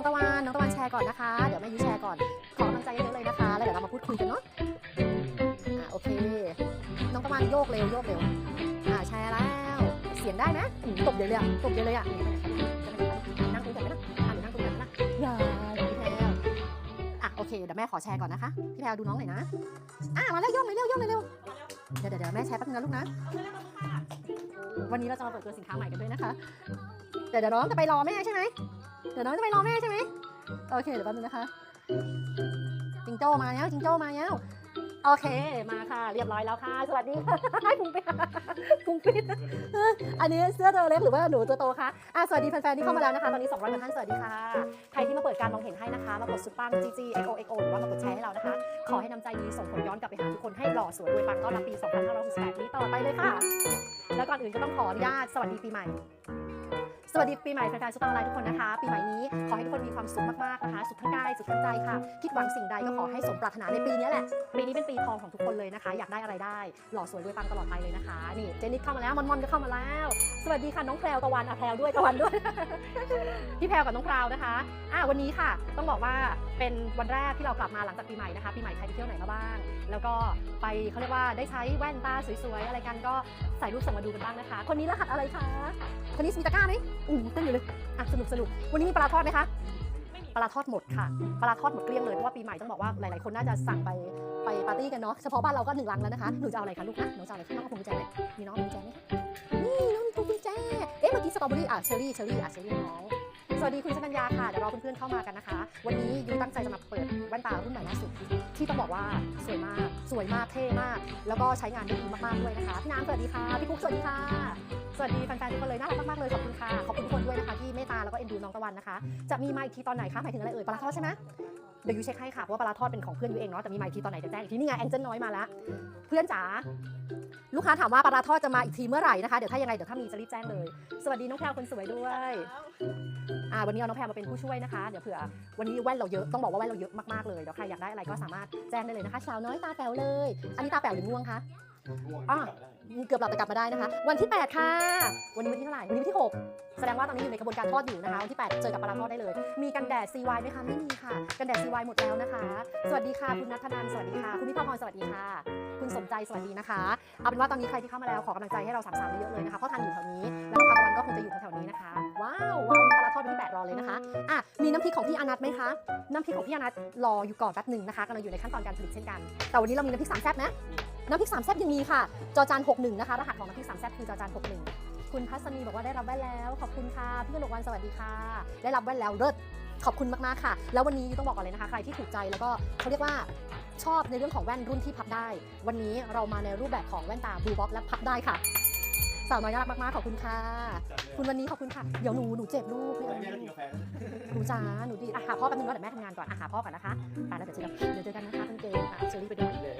องตะวันน้องตะวันแชร์ก่อนนะคะ เดี๋ยวแม่ยุ้ยแชร์ก่อน ขอกำลังใจเยอะๆเลยนะคะ แล้วเดี๋ยวเรามาพูดคุยกันเนาะ อ่าโอเค น้องตะวันโยกเร็วโยกเร็ว อ่าแชร์แล้ว เสียงได้ไหมอืมตบเยอะเลยอะตบเยอะเลยอะนั่งคุยกันไหมนะอะเดี๋ยวนั่งคุยกันนะอย่าอย่าพี่แพรวอะโอเค เดี๋ยวแม่ขอแชร์ก่อนนะคะ พี่แพรวดูน้องหน่อยนะ อะมาแล้วโยกเลยเร็วโยกเลยเร็วเดี๋ยวเดี๋ยวเดี๋ยวแม่แชร์แป๊บนึงนะลูกนะ วันนี้เราจะมาเปิดตัวสินค้าใหม่กันด้วยนะคะ เดี๋ยวเดี๋ยวน้องจะไปรอแม่ใช่ไหม เดี๋ยวน้องจะไปรอแม่ใช่ไหมโอเคเดี๋ยวแป๊บนึงนะคะจิงโจ้มาแล้วจิงโจ้มาแล้วโอเคมาค่ะเรียบร้อยแล้วค่ะ สวัสดีค่ะพุงปิดพุงปิดอันนี้เสื้อตัวเล็กหรือว่าหนูตัวโตคะอะสวัสดีแฟนๆที่เข้ามาแล้วนะคะ ตอนนี้200กว่าท่านสวัสดีค่ะ ใครที่มาเปิดการมองเห็นให้นะคะ มากดซุปปัง GG XO XO หรือว่ามากดแชร์ให้เรานะคะ ขอให้น้ำใจนี้ส่งผลย้อนกลับไปหาทุกคนให้หล่อสวยรวยปังต้อนรับปี 2568 นี้ต่อไปเลยค่ะ แล้วก่อนอื่นก็ต้องขออนุญาตสวัสดีปีใหม่ สวัสดีปีใหม่แฟนๆซุปเปอร์ไลทุกคนนะคะ ปีใหม่นี้ขอให้ทุกคนมีความสุขมากๆนะคะสุขทั้งกายสุขทั้งใจค่ะ คิดหวังสิ่งใดก็ขอให้สมปรารถนาในปีนี้แหละปีนี้เป็นปีทองของทุกคนเลยนะคะ อยากได้อะไรได้ หล่อสวยรวยปังตลอดไปเลยนะคะนี่เจนนิดเข้ามาแล้วมอนมอนก็เข้ามาแล้ว สวัสดีค่ะน้องแพรวตะวันอะแพรวด้วยตะวันด้วยพี่แพรวกับน้องแพรวนะคะอะวันนี้ค่ะ ต้องบอกว่าเป็นวันแรกที่เรากลับมาหลังจากปีใหม่นะคะปีใหม่ใครไปเที่ยวไหนมาบ้าง แล้วก็ไปเขาเรียกว่าได้ใช้แว่นตาสวยๆอะไรกันก็ใส่รูปส่งมาดูกันบ้างนะคะ คนนี้รหัสอะไรคะคนนี้มีตะกร้าไหม อู้เต้นอยู่เลยอะสนุกสนุกวันนี้มีปลาทอดไหมคะปลาทอดหมดค่ะปลาทอดหมดเกลี้ยงเลยเพราะว่าปีใหม่ต้องบอกว่าหลายๆคนน่าจะสั่งไปไปปาร์ตี้กันเนาะเฉพาะบ้านเราก็หนึ่งลังแล้วนะคะหนูจะเอาอะไรคะลูกอะหนูจะเอาอะไรคะน้องเอาพวงกุญแจไหมมีน้องพวงกุญแจไหมนี่น้องมีพวงกุญแจเอ๊ะเมื่อกี้สตรอเบอรี่อะเชอรี่เชอรี่อะเชอรี่น้องสวัสดีคุณชนัญญาค่ะเดี๋ยวรอเพื่อนๆเข้ามากันนะคะ วันนี้ยูตั้งใจจะมาเปิดแว่นตารุ่นใหม่ล่าสุดที่ต้องบอกว่าสวยมากสวยมากเท่มาก แล้วก็ใช้งานได้ดีมากๆด้วยนะคะพี่น้ำสวัสดีค่ะพี่คุกสวัสดีค่ะ วัสดีแฟนๆทุกคนเลยน่ารักมากๆเลยขอบคุณค่ะ ขอบคุณทุกคนด้วยนะคะที่เมตตาแล้วก็เอ็นดูน้องตะวันนะคะ จะมีมาอีกทีตอนไหนคะหมายถึงอะไรเอ่ยปลาทอดใช่ไหมเดี๋ยวยูเช็คให้ค่ะเพราะว่าปลาทอดเป็นของเพื่อนยูเองเนาะแต่มีมาอีกทีตอนไหนจะแจ้งอีกทีนี่ไงแองเจิลน้อยมาละเพื่อนจ๋าลูกค้าถามว่าปลาทอดจะมาอีกทีเมื่อไหร่นะคะเดี๋ยวถ้ายังไงเดี๋ยวถ้ามีจะรีบแจ้งเลย สวัสดีน้องแพรวคนสวยด้วยอ่าวันนี้เอาน้องแพรมาเป็นผู้ช่วยนะคะเดี๋ยวเผื่อวันนี้แว่นเราเยอะต้องบอกว่าแว่นเราเยอะมากๆเลยเดี๋ยวใครอยากได้อะไรก็สามารถแจ้งได้เลยนะคะสาวน้อยตาแป๋วเลย อันนี้ตาแป๋วหรือง่วงคะ อะเกือบหลับแต่กลับมาได้นะคะ วันที่ 8 ค่ะ วันนี้วันที่เท่าไหร่ วันนี้วันที่ 6 แสดงว่าตอนนี้อยู่ในกระบวนการทอดอยู่นะคะ วันที่ 8 เจอกับปลาทอดได้เลย มีกันแดด CY ไหมคะ ไม่มีค่ะ กันแดด CY หมดแล้วนะคะ สวัสดีค่ะ คุณนัทนันสวัสดีค่ะ คุณพิพาพรสวัสดีค่ะ คุณสมใจ สวัสดีนะคะ เอาเป็นว่าตอนนี้ใครที่เข้ามาแล้วขอกำลังใจให้เราสามสามเยอะเลยนะคะ เพราะทันอยู่แถวนี้ แล้วก็พักวันก็คงจะอยู่แถวๆนี้นะคะ ว้าวว้าวปลาทอดวันที่ 8 รอเลยนะคะ อะ มีน้ำพริกของพี่อนัทไหมคะ น้ำพริกของพี่อนัทรออยู่ก่อนแป๊บหนึ่งนะคะกำลังอยู่ในขั้นตอนการผลิตเช่นกัน แต่วันนี้เรามีน้ำพริกสามแซ่บนะ น้ำพริกสามแซ่บยังมีค่ะ จอจาน61นะคะรหัสของน้ำพริกสามแซ่บคือจอจาน61 คุณพัศนีบอกว่าได้รับแว่นแล้ว ขอบคุณค่ะพี่กนกวันสวัสดีค่ะ ได้รับแว่นแล้วเลิศขอบคุณมากๆค่ะ แล้ววันนี้ต้องบอกก่อนเลยนะคะ ใครที่ถูกใจแล้วก็เขาเรียกว่าชอบในเรื่องของแว่นรุ่นที่พับได้ วันนี้เรามาในรูปแบบของแว่นตาบลูบ็อกและพับได้ค่ะสาวน้อยน่ารักมากๆขอบคุณค่ะ คุณวันนี้ขอบคุณค่ะ เดี๋ยวหนูหนูเจ็บลูกไม่เอาแม่ก็กินกาแฟนะหนูจ๋าหนูดีอะหาพ่อแป๊บนึงเนาะเดี๋ยวแม่ทำงานก่อนอะหาพ่อก่อนนะคะไปแล้วเดี๋ยวเจอกันเดี๋ยวเจอกันนะคะคุณเกมอะเชอรี่ไปด้วยเลย